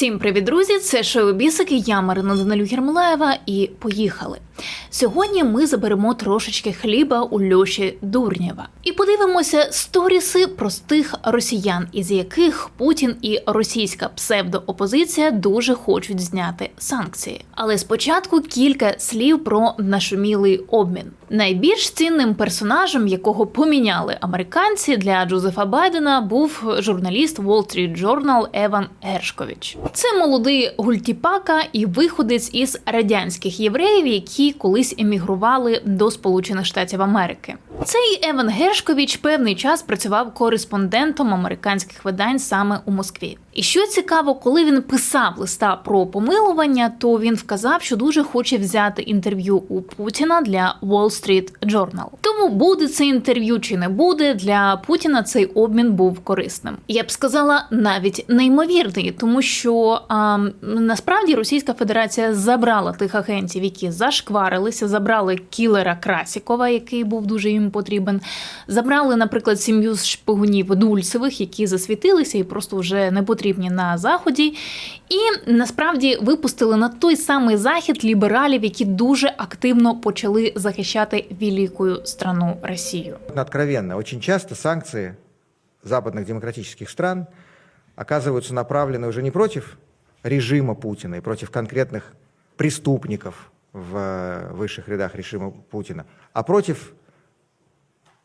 Всім привіт, друзі! Це шоу Бісики, я Марина Данилю Єрмолаєва і поїхали. Сьогодні ми заберемо трошечки хліба у Льоші Дурнєва і подивимося сторіси простих росіян, із яких Путін і російська псевдоопозиція дуже хочуть зняти санкції. Але спочатку кілька слів про нашумілий обмін. Найбільш цінним персонажем, якого поміняли американці для Джозефа Байдена, був журналіст Wall Street Journal Еван Гершкович. Це молодий гультіпака і виходець із радянських євреїв, які колись емігрували до Сполучених Штатів Америки. Цей Еван Гершкович певний час працював кореспондентом американських видань саме у Москві. І що цікаво, коли він писав листа про помилування, то він вказав, що дуже хоче взяти інтерв'ю у Путіна для Wall Street Journal. Тому буде це інтерв'ю чи не буде для Путіна цей обмін був корисним. Я б сказала навіть неймовірний, тому що а, насправді Російська Федерація забрала тих агентів, які зашкварилися, забрали кілера Красікова, який був дуже їм потрібен. Забрали, наприклад, сім'ю з шпигунів Дульцевих, які засвітилися і просто вже не потрібні на заході. І насправді випустили на той самий захід лібералів, які дуже активно почали захищати великою страну Росію. Откровенно, очень часто санкции западных демократических стран оказываются направлены уже не против режима Путина и против конкретных преступников в э, высших рядах режима Путина, а против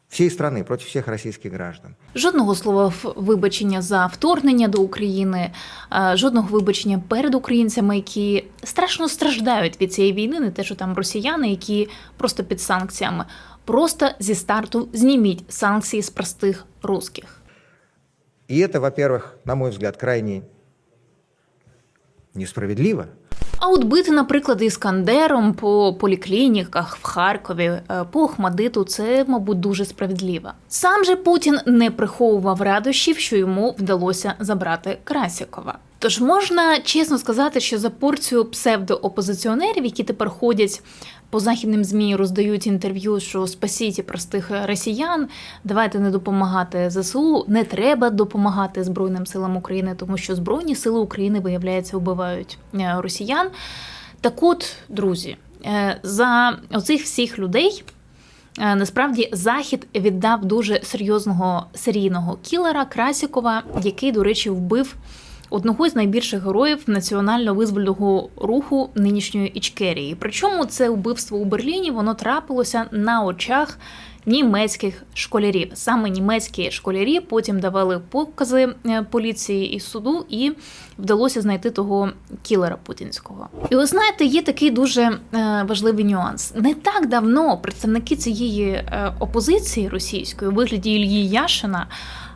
всей страны, против всех российских граждан. Жодного слова в- вибачення за вторгнення до України, е, жодного вибачення перед українцями, які страшно страждають від цієї війни, не те, що там росіяни, які просто під санкціями. Просто зі старту зніміть санкції з простих русських. И это, во-первых, на мой взгляд, крайне несправедливо, а от бити, наприклад, іскандером по поліклініках в Харкові, е, по Охмадиту, це, мабуть, дуже справедливо. Сам же Путін не приховував радощів, що йому вдалося забрати Красікова. Тож можна чесно сказати, що за порцію псевдоопозиціонерів, які тепер ходять по західним змі, роздають інтерв'ю, що спасіть ростих росіян, давайте не допомагати ЗСУ. Не треба допомагати Збройним силам України, тому що Збройні сили України, виявляється, вбивають е, росіян. Так от, друзі, е, за оцих всіх людей. е, Насправді захід віддав дуже серйозного серійного кілера Красікова, який, до речі, вбив одного з найбільших героїв національно-визвольного руху нинішньої Ічкерії. Причому це вбивство у Берліні воно трапилося на очах німецьких школярів. Саме німецькі школярі потім давали покази е, поліції і суду, і вдалося знайти того кілера путінського. І ви знаєте, є такий дуже е, важливий нюанс. Не так давно представники цієї е, опозиції російської у вигляді Ільї Яшина,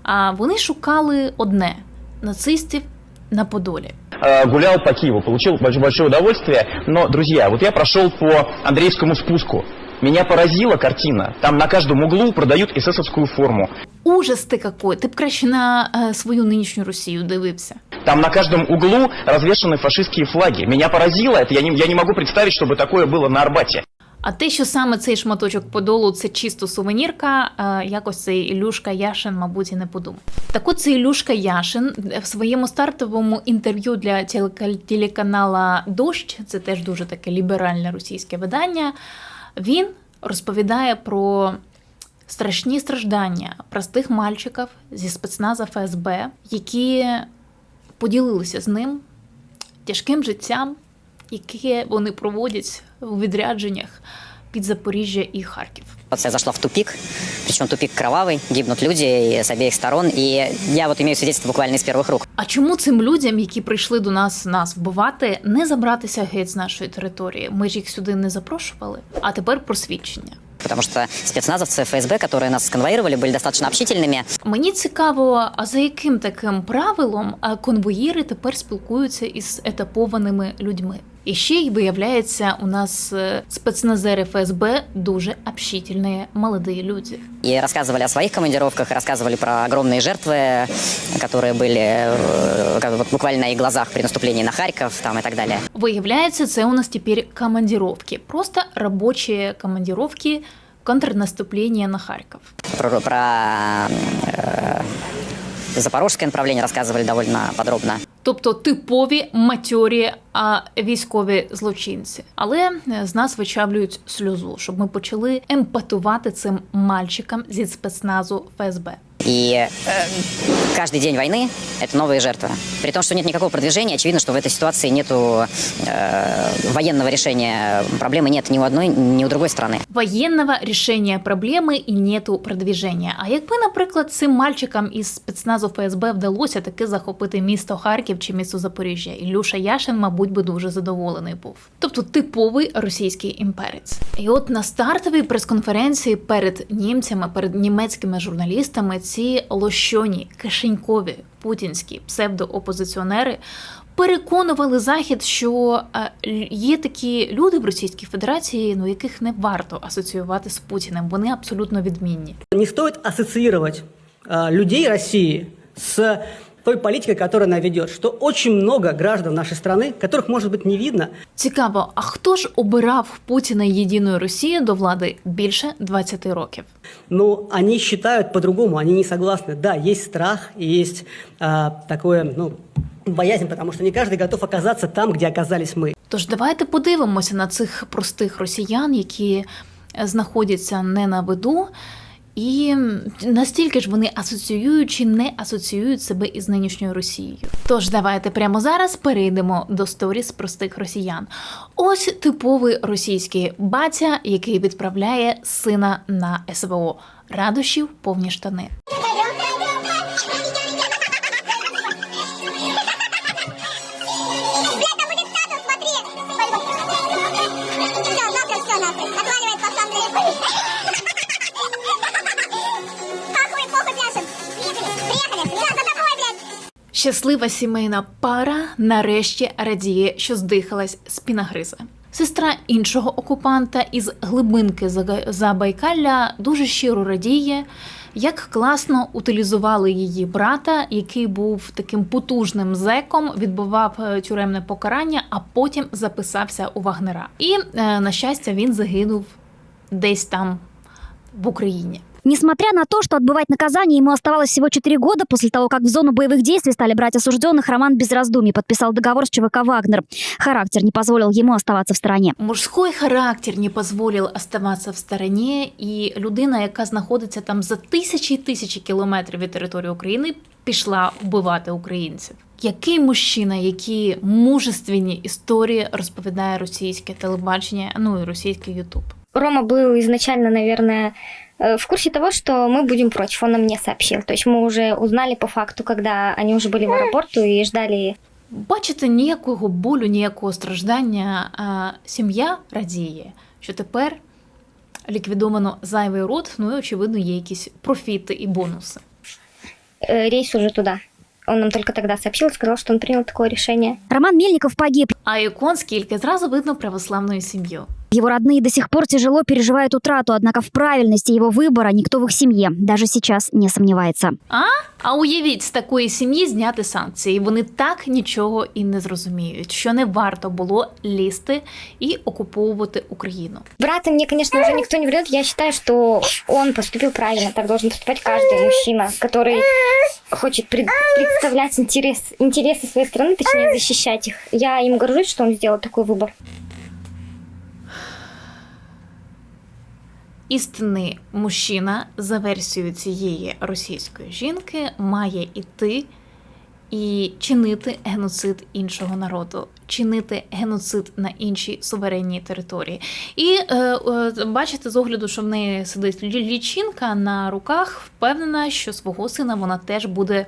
а вони шукали одне нацистів на Подолі. э, гулял по Киеву, получил больш- большое удовольствие. Но, друзья, вот я прошел по Андреевскому спуску. Меня поразила картина. Там на каждом углу продают эсэсовскую форму. Ужас ти какой! Ти б краще на е, свою нинішню Росію дивився. Там на каждом углу развешаны фашистские флаги. Меня поразило это. Я не, я не могу представить, чтобы такое было на Арбате. А те, що саме цей шматочок подолу це чисто сувенірка, е, якось цей Ілюшка Яшин, мабуть, і не подумав. Так от цей Ілюшка Яшин в своєму стартовому інтерв'ю для телеканала Дощ, це теж дуже таке ліберальне російське видання. Він розповідає про страшні страждання простих мальчиків зі спецназа ФСБ, які поділилися з ним тяжким життям, яке вони проводять у відрядженнях під Запоріжжя і Харків. Ситуация зашла в тупик, причем тупик кровавый, гибнут люди и с обеих сторон, и я вот имею свидетельство буквально из первых рук. А чому цим людям, які прийшли до нас нас вбивати, не забратися геть з нашої території? Ми ж їх сюди не запрошували. А тепер про свідчення. Потому что спецназовцы ФСБ, которые нас конвоировали, были достаточно общительными. Мені цікаво, а за яким таким правилом а, конвоїри тепер спілкуються із етапованими людьми? І ще й виявляється, у нас е, спецназери ФСБ дуже общительні молоді люди. И рассказывали о своих командировках, рассказывали про огромные жертвы, которые были э, как бы вот буквально на их глазах при наступлении на Харьков там, и так далее. Виявляється, це у нас тепер командировки. Просто робочі командировки контрнаступлення на Харків. Про, про, э, запорожское направление рассказывали довольно подробно. Тобто типові матьорі а військові злочинці. Але е, з нас вичавлюють сльозу, щоб ми почали емпатувати цим мальчикам зі спецназу ФСБ. И э, каждый день войны это новые жертвы. При том, что нет никакого продвижения, очевидно, что в этой ситуации нету э, военного решения проблемы нет ни у одной, ни у другой страны. Воєнного рішення проблеми і нету продвіження. А якби, наприклад, цим мальчикам із спецназу ФСБ вдалося таки захопити місто Харків чи місто Запоріжжя, Ілюша Яшин, мабуть, би дуже задоволений був. Тобто типовий російський імперець. І от на стартовій прес-конференції перед німцями, перед німецькими журналістами, ці лощоні, кишенькові путінські псевдоопозиціонери переконували захід, що е, є такі люди в Російській Федерації, ну яких не варто асоціювати з Путіним. Вони абсолютно відмінні. Не стоїть асоціювати а, людей Росії с той политикой, которую она ведет, что очень много граждан нашей страны, которых, может быть, не видно, Цікаво, а хто ж обирав Путіна і єдиної Росії до влади більше 20 років? но они считают по-другому, они не согласны. Да, есть страх, и есть а, такое, ну, боязнь, потому что не каждый готов оказаться там, где оказались мы. Тож давайте подивимося на цих простих росіян, які е, знаходяться не на виду, і настільки ж вони асоціюють чи не асоціюють себе із нинішньою Росією. Тож давайте прямо зараз перейдемо до сторіс простих росіян. Ось типовий російський батя, який відправляє сина на СВО. Радощів повні штани. Щаслива сімейна пара нарешті радіє, що здихалась спінагриза. Сестра іншого окупанта із глибинки Забайкалля дуже щиро радіє, як класно утилізували її брата, який був таким потужним зеком, відбував е, тюремне покарання, а потім записався у Вагнера. І е, на щастя, він загинув десь там в Україні. Несмотря на то, что отбывать наказание ему оставалось всего 4 года после того, как в зону боевых действий стали брать осужденных, Роман без раздумий подписал договор с ЧВК «Вагнер». Характер не позволил ему оставаться в стороне. Мужской характер не позволил оставаться в стороні, і людина, яка знаходиться там за тисячі і тисячі кілометрів від території України, пішла вбивати українців. Який мужчина, які мужественні історії розповідає російське телебачення, ну і російський Ютуб. Рома был изначально, наверное, э, в курсе того, что мы будем против. Он нам не сообщил. То есть мы уже узнали по факту, когда они уже были в аэропорту и ждали Бачите, ніякого болю, ніякого страждання. А сім'я радіє, що тепер ліквідовано зайвий рот, ну і очевидно, є якісь профіти і бонуси. э, рейс уже туда. Он нам только тогда сообщил и сказал, что он принял такое решение. Роман Мельников погиб. А ікон скільки зразу видно православну сім'ю. Его родные до сих пор тяжело переживают утрату, однако в правильности его выбора никто в их семье даже сейчас не сомневается. А? А уявіть, з такої сім'ї зняти санкції. Вони так нічого і не зрозуміють, що не варто було лізти і окуповувати Україну. Брата мне, конечно, уже никто не врет. Я считаю, что он поступил правильно. Так должен поступать каждый мужчина, который хочет пред- представлять интерес, интересы своей страны, точнее, защищать их. Я им горжусь, что он сделал такой выбор. Істинний мужчина за версією цієї російської жінки має іти і чинити геноцид іншого народу, чинити геноцид на іншій суверенній території. І е, е, бачите з огляду, що в неї сидить лі- лічинка на руках, впевнена, що свого сина вона теж буде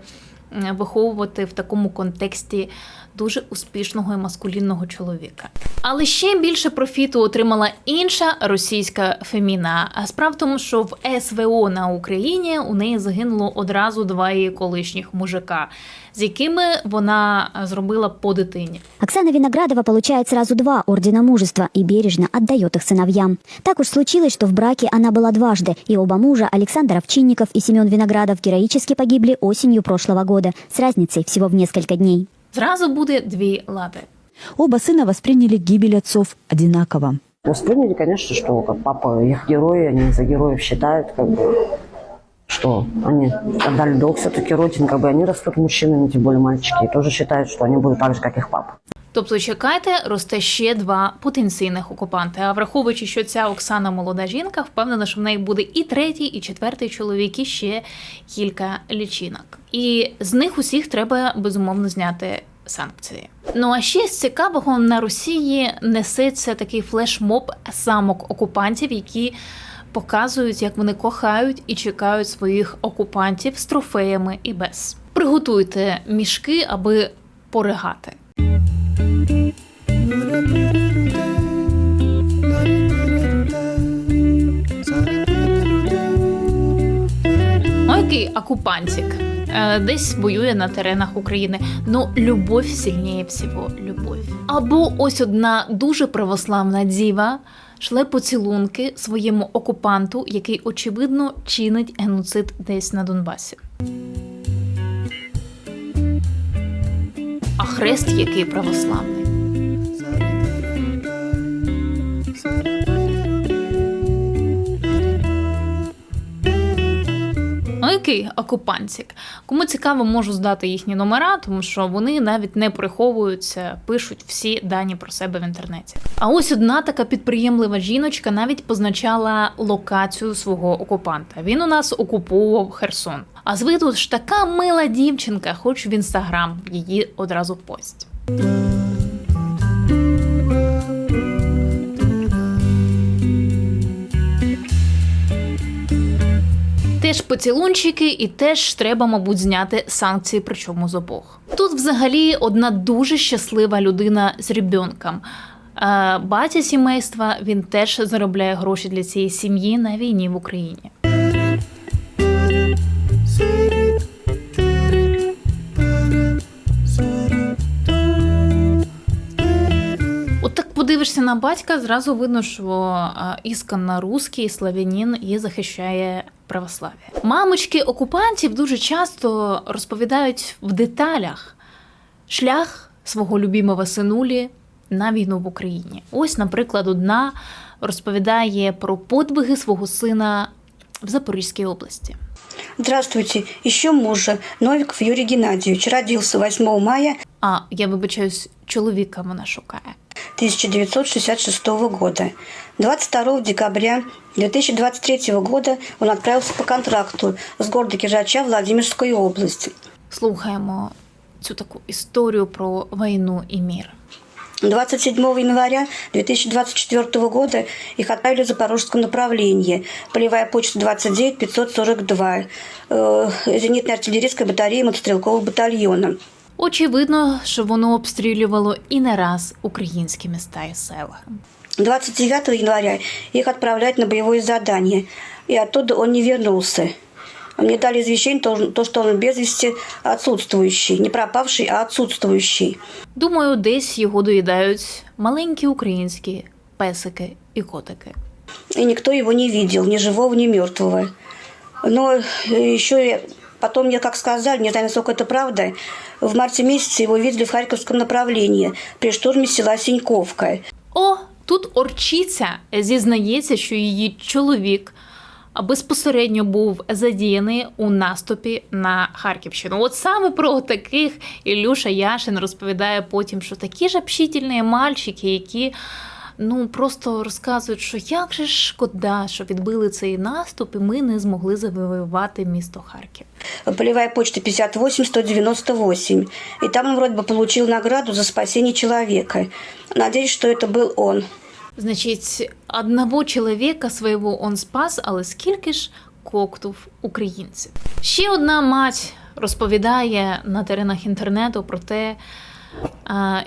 виховувати в такому контексті дуже успішного і маскулінного чоловіка. Але ще більше профіту отримала інша російська феміна. А справа в тому, що в СВО на Україні у неї загинуло одразу два її колишніх мужика, з якими вона зробила по дитині. Оксана Виноградова получает сразу два ордена мужества и бережно отдает их сыновьям. Так уж случилось, что в браке она была дважды, и оба мужа, Александр Овчинников и Семен Виноградов, героически погибли осенью прошлого года, с разницей всего в несколько дней. Зразу буде дві лаби. Оба сына восприняли гибель отцов одинаково. Восприняли, конечно, что как папа их герои, они за героев считают, как бы, что они отдали долг все-таки родине, как бы они растут мужчинами, тем более мальчики, и тоже считают, что они будут так же, как их папа. Тобто, чекайте, росте ще два потенційних окупанти. А враховуючи, що ця Оксана молода жінка, впевнена, що в неї буде і третій, і четвертий чоловік, і ще кілька лічинок. І з них усіх треба безумовно зняти санкції. Ну а ще з цікавого на Росії несеться такий флешмоб самок окупантів, які показують, як вони кохають і чекають своїх окупантів з трофеями і без. Приготуйте мішки, аби поригати. Ой, який окупантик. Е, Десь воює на теренах України. Ну, любов сильніє всього. Любов. Або ось одна дуже православна діва шле поцілунки своєму окупанту, який очевидно чинить геноцид десь на Донбасі. А хрест який православний. Який окупантик. Кому цікаво, можу здати їхні номера, тому що вони навіть не приховуються, пишуть всі дані про себе в інтернеті. А ось одна така підприємлива жіночка навіть позначала локацію свого окупанта. Він у нас окуповував Херсон. А з виду ж така мила дівчинка, хоч в інстаграм її одразу пость. Теж поцілунчики, і теж треба, мабуть, зняти санкції, причому з обох. Тут взагалі одна дуже щаслива людина з ребенком. Е, Батя сімейства він теж заробляє гроші для цієї сім'ї на війні в Україні. Подивишся на батька, зразу видно, що а, ісконно русський славянин і захищає православ'я. Мамочки окупантів дуже часто розповідають в деталях шлях свого любимого синулі на війну в Україні. Ось, наприклад, одна розповідає про подвиги свого сина в Запорізькій області. Здравствуйте. Еще мужа. Новиков Юрий Геннадьевич. Родился 8 мая А я вибачаюсь, чоловіка вона шукає. 1966 года. 22 декабря 2023 года он отправился по контракту с города Киржача Владимирской области. Слухаємо цю таку історію про війну і мір. 27 января 2024 года их отправили в Запорожском направлении. Полевая почта 29 542. Э, Зенитно-артиллерийская батарея мотострелкового батальона. Очевидно, що воно обстрілювало і не раз українські міста і села. 29 января их отправляют на боевое задание, и оттуда он не вернулся. Мне дали извещение, то, то, что он без вести отсутствующий, не пропавший, а отсутствующий. Думаю, десь його доїдають маленькі українські песики і котики. И никто его не видел, ни живого, ни мертвого. Но еще потом мне как сказали, не знаю, насколько это правда, в марте месяце его видели в Харьковском направлении при штурме села Синьковка. О, тут орчиця зізнається, що її чоловік безпосередньо був задіяний у наступі на Харківщину. От саме про таких Ілюша Яшин розповідає потім, що такі ж общительні мальчики, які ну просто розказують, що як же ж шкода, що відбили цей наступ, і ми не змогли завоювати місто Харків. Полевая почта 58-198. И там он вроде бы получил награду за спасение человека. Надеюсь, что это был он. Значить, одного чоловіка свого он спас, але скільки ж коктув українців? Ще одна мать розповідає на теренах інтернету про те, а,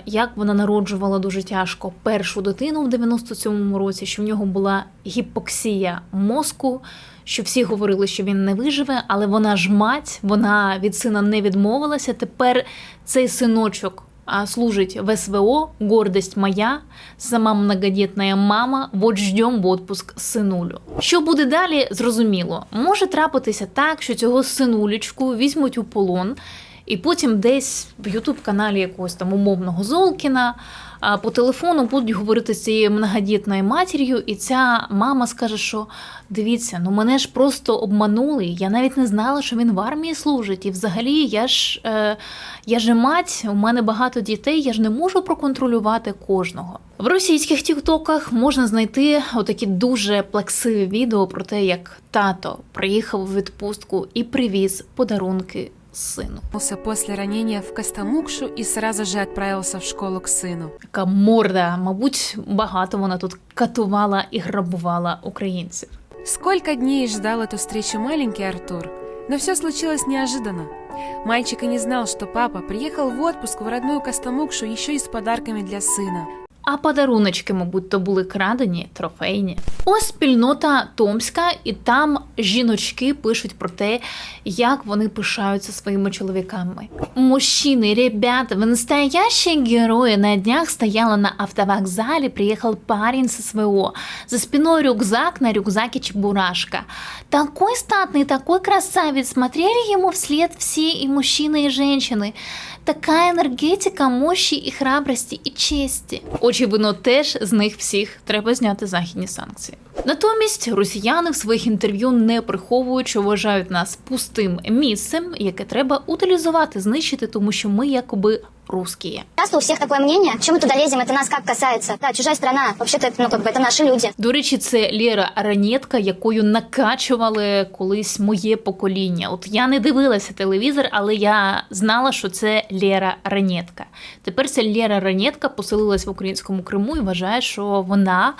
як вона народжувала дуже тяжко першу дитину в 97-му році, що в нього була гіпоксія мозку, що всі говорили, що він не виживе, але вона ж мать, вона від сина не відмовилася. Тепер цей синочок служить в СВО, гордость моя, сама многодітна мама, вот ждем в отпуск синулю. Що буде далі, зрозуміло. Може трапитися так, що цього синулечку візьмуть у полон І потім десь в Ютуб-каналі якогось там умовного Золкіна по телефону будуть говорити з цією многодітною матір'ю, і ця мама скаже, що дивіться, ну мене ж просто обманули. Я навіть не знала, що він в армії служить. І взагалі я ж е, я ж мать, у мене багато дітей, я ж не можу проконтролювати кожного. В російських тіктоках можна знайти отакі дуже плаксиві відео про те, як тато приїхав у відпустку і привіз подарунки сину. После ранения в Костомукшу и сразу же отправился в школу к сыну. Така морда, мабуть, багато вона тут катувала і грабувала українців. Сколько дней ждал эту встречу маленький Артур, но все случилось неожиданно. Мальчик и не знал, что папа приехал в отпуск в родную Костомукшу еще и с подарками для сына. А подаруночки, мабуть, то були крадені, трофейні. Ось спільнота Томська, і там жіночки пишуть про те, як вони пишаються своїми чоловіками. Мужчины, ребята, вы настоящие герои. На днях стояла на автовокзале, приехал парень со СВО. За спиной рюкзак, на рюкзаке чебурашка. Такой статный, такой красавец. Смотрели ему вслед все и мужчины, и женщины. Така енергетика мощі і храбрості і честі. Очевидно, теж з них всіх треба зняти західні санкції. Натомість росіяни в своїх інтерв'ю не приховують, що вважають нас пустим місцем, яке треба утилізувати, знищити, тому що ми якоби русські. Часто у всех такое мнение. Чем мы туда лезем, это нас как касается. Да, чужая страна, вообще-то, это, ну, как бы, это наши люди. До речі, це Лєра Ранєтка, якою накачували колись моє покоління. От я не дивилася телевізор, але я знала, що це Лєра Ранєтка. Тепер ця Лєра Ранєтка поселилась в українському Криму і вважає, що вона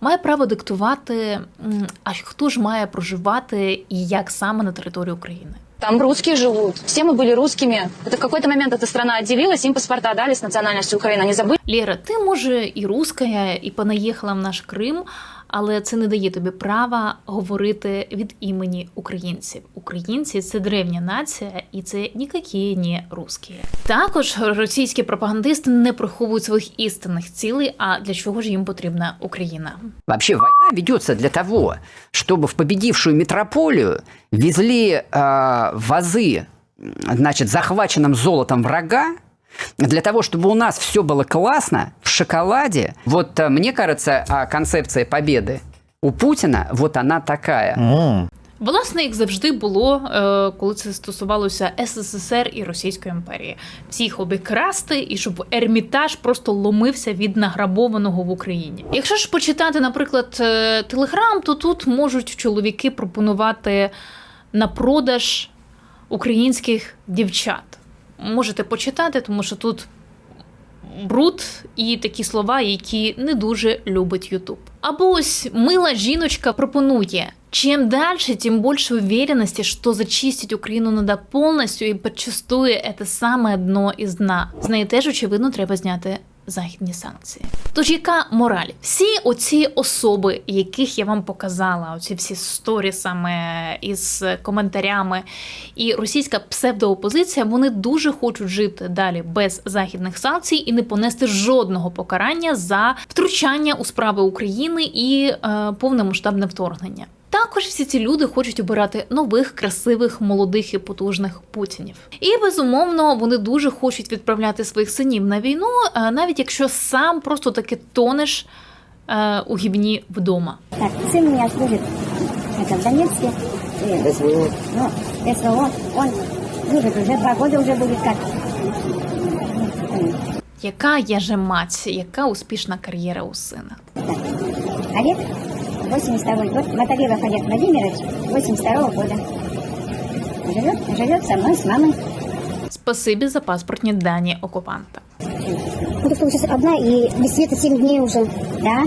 має право диктувати, м, а хто ж має проживати і як саме на території України. Там русские живут. Все мы были русскими. Это в какой-то момент эта страна отделилась, им паспорта дали с национальностью Украины. Они забыли. Лєра, ти може і руская, і понаїхала в наш Крим, але це не дає тобі права говорити від імені українців. Українці це древня нація, і це ніякі не русські. Також російські пропагандисти не приховують своїх істинних цілей. А для чого ж їм потрібна Україна? Вообще война ведется для того, чтобы в победившую метрополию везли э, вазы, м, значит, захваченным золотом врага, для того, чтобы у нас все было классно, в шоколаде. Вот э, мне кажется, а, концепция победы у Путина, вот она такая. Власне, як завжди було, е, коли це стосувалося СССР і Російської імперії, всіх обікрасти і щоб ермітаж просто ломився від награбованого в Україні. Якщо ж почитати, наприклад, е, телеграм, то тут можуть чоловіки пропонувати на продаж українських дівчат. Можете почитати, тому що тут бруд і такі слова, які не дуже любить Ютуб. Або ось мила жіночка пропонує. Чем дальше, тем больше уверенности, что зачистить Украину надо полностью, и подчастую это самое дно із дна. З неї теж, очевидно, треба зняти західні санкції. Тож яка мораль? Всі оці особи, яких я вам показала, оці всі сторі саме із коментарями, і російська псевдоопозиція, вони дуже хочуть жити далі без західних санкцій і не понести жодного покарання за втручання у справи України і е, повномасштабне вторгнення. Також всі ці люди хочуть обирати нових, красивих, молодих і потужних путінів. І безумовно вони дуже хочуть відправляти своїх синів на війну, е, навіть якщо сам просто таки тонеш е, у гівні вдома. Так, сын у меня служит это, в Донецке. СВО. Ну, СВО. Он служит уже два года уже будет как. Яка я же мать, яка успішна кар'єра у сина? Олег, 82 год. Баталевов Олег Владимирович, 82 года. Живет, живет со мной, с мамой. Спасибі за паспортні дані окупанта. Что сейчас одна и без света 7 дней уже. Да?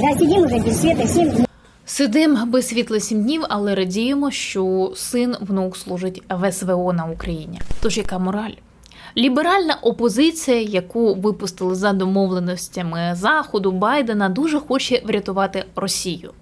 Да, сидим уже без света 7 дней. Сидим без світла сім днів, але радіємо, що син внук служить в СВО на Україні. Тож яка мораль? Ліберальна опозиція, яку випустили за домовленостями Заходу Байдена, дуже хоче врятувати Росію.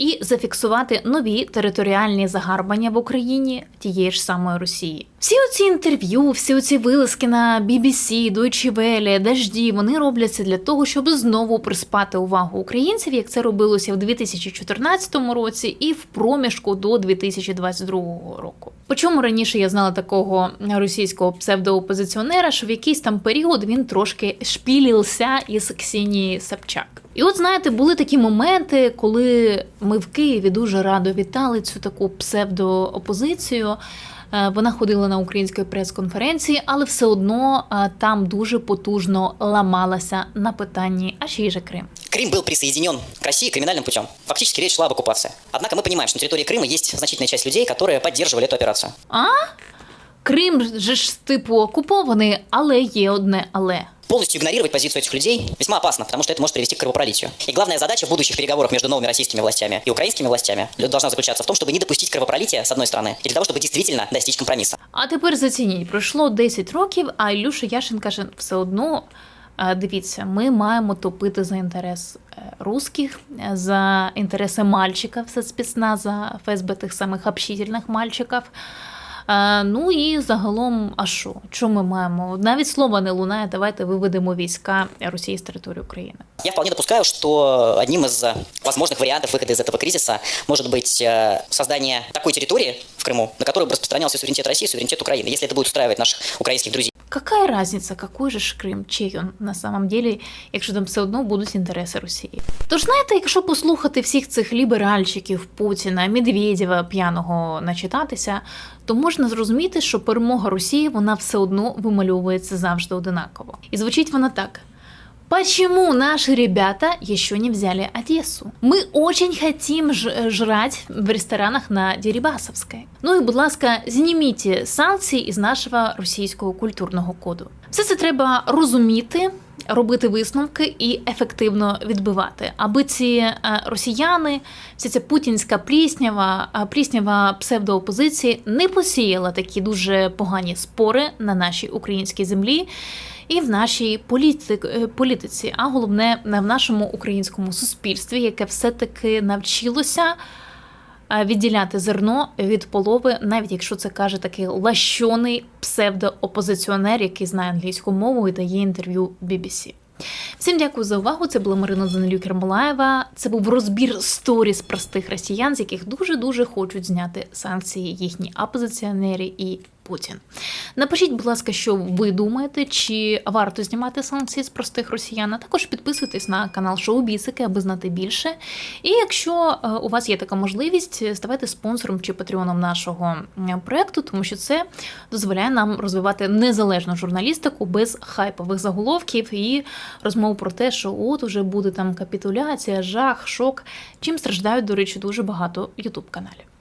І зафіксувати нові територіальні загарбання в Україні тієї ж самої Росії. Всі оці інтерв'ю, всі оці вилазки на BBC, Deutsche Welle, Дажді, вони робляться для того, щоб знову приспати увагу українців, як це робилося в 2014 році і в проміжку до 2022 року. По чому раніше я знала такого російського псевдоопозиціонера, що в якийсь там період він трошки шпілівся із Ксенії Собчак. І от знаєте, були такі моменти, коли ми в Києві дуже радо вітали цю таку псевдоопозицію. Е, Вона ходила на українській прес-конференції, але все одно е, там дуже потужно ламалася на питанні, а чий же Крим. Крым был присоединен к России криминальным путем. Фактически речь шла об оккупации. Однако мы понимаем, что на территории Крыма есть значительная часть людей, которые поддерживали эту операцию. А? Крим же ж типу окупований, але є одне але. Полностью игнорировать позицию этих людей весьма опасно, потому что это может привести к кровопролитию. И главная задача в будущих переговорах между новыми российскими властями и украинскими властями должна заключаться в том, чтобы не допустить кровопролития, с одной стороны, и для того, чтобы действительно достичь компромисса. А тепер зацініть, пройшло 10 років, а Ілюша Яшин каже, все одно. е, Дивіться, ми маємо топити за інтерес е, русських, е, за інтереси мальчиків з спецназа, ФСБ тих самих общительних мальчиків. Е, Ну і загалом, а що? Що ми маємо? Навіть слова не лунає, давайте виведемо війська Росії з території України. Я вполне допускаю, что одним из э, возможных вариантов выхода из этого кризиса может быть э, создание такой территории в Крыму, на которую бы распространялся суверенитет России и суверенитет Украины, если это будет устраивать наших украинских друзей. Какая разниця, какой же ж Крим, чий він на самом деле, якщо там все одно будуть інтереси Росії? Тож знаєте, якщо послухати всіх цих ліберальчиків, Путіна, Медведєва п'яного начитатися, то можна зрозуміти, що перемога Росії вона все одно вимальовується завжди одинаково. І звучить вона так. Почему наши ребята еще не взяли Одессу? Мы очень хотим ж- жрать в ресторанах на Дерибасовской. Ну і, будь ласка, зніміть санкції із нашого російського культурного коду. Все це треба розуміти, робити висновки і ефективно відбивати, аби ці е, росіяни, вся ця путінська пліснява, е, пліснява псевдоопозиції не посіяла такі дуже погані спори на нашій українській землі і в нашій е, політиці, а головне в нашому українському суспільстві, яке все-таки навчилося е, відділяти зерно від полови, навіть якщо це каже такий лащений псевдоопозиціонер, який знає англійську мову і дає інтерв'ю BBC. Всім дякую за увагу. Це була Марина Данилюк Кермолаєва. Це був розбір сторіс простих росіян, з яких дуже дуже хочуть зняти санкції їхні опозиціонери і Путін. Напишіть, будь ласка, що ви думаєте, чи варто знімати санкції з простих росіян. А також підписуйтесь на канал Шоу Бісики, аби знати більше. І якщо е, у вас є така можливість, ставайте спонсором чи патреоном нашого проекту, тому що це дозволяє нам розвивати незалежну журналістику без хайпових заголовків і розмов про те, що от уже буде там капітуляція, жах, шок, чим страждають, до речі, дуже багато ютуб каналів.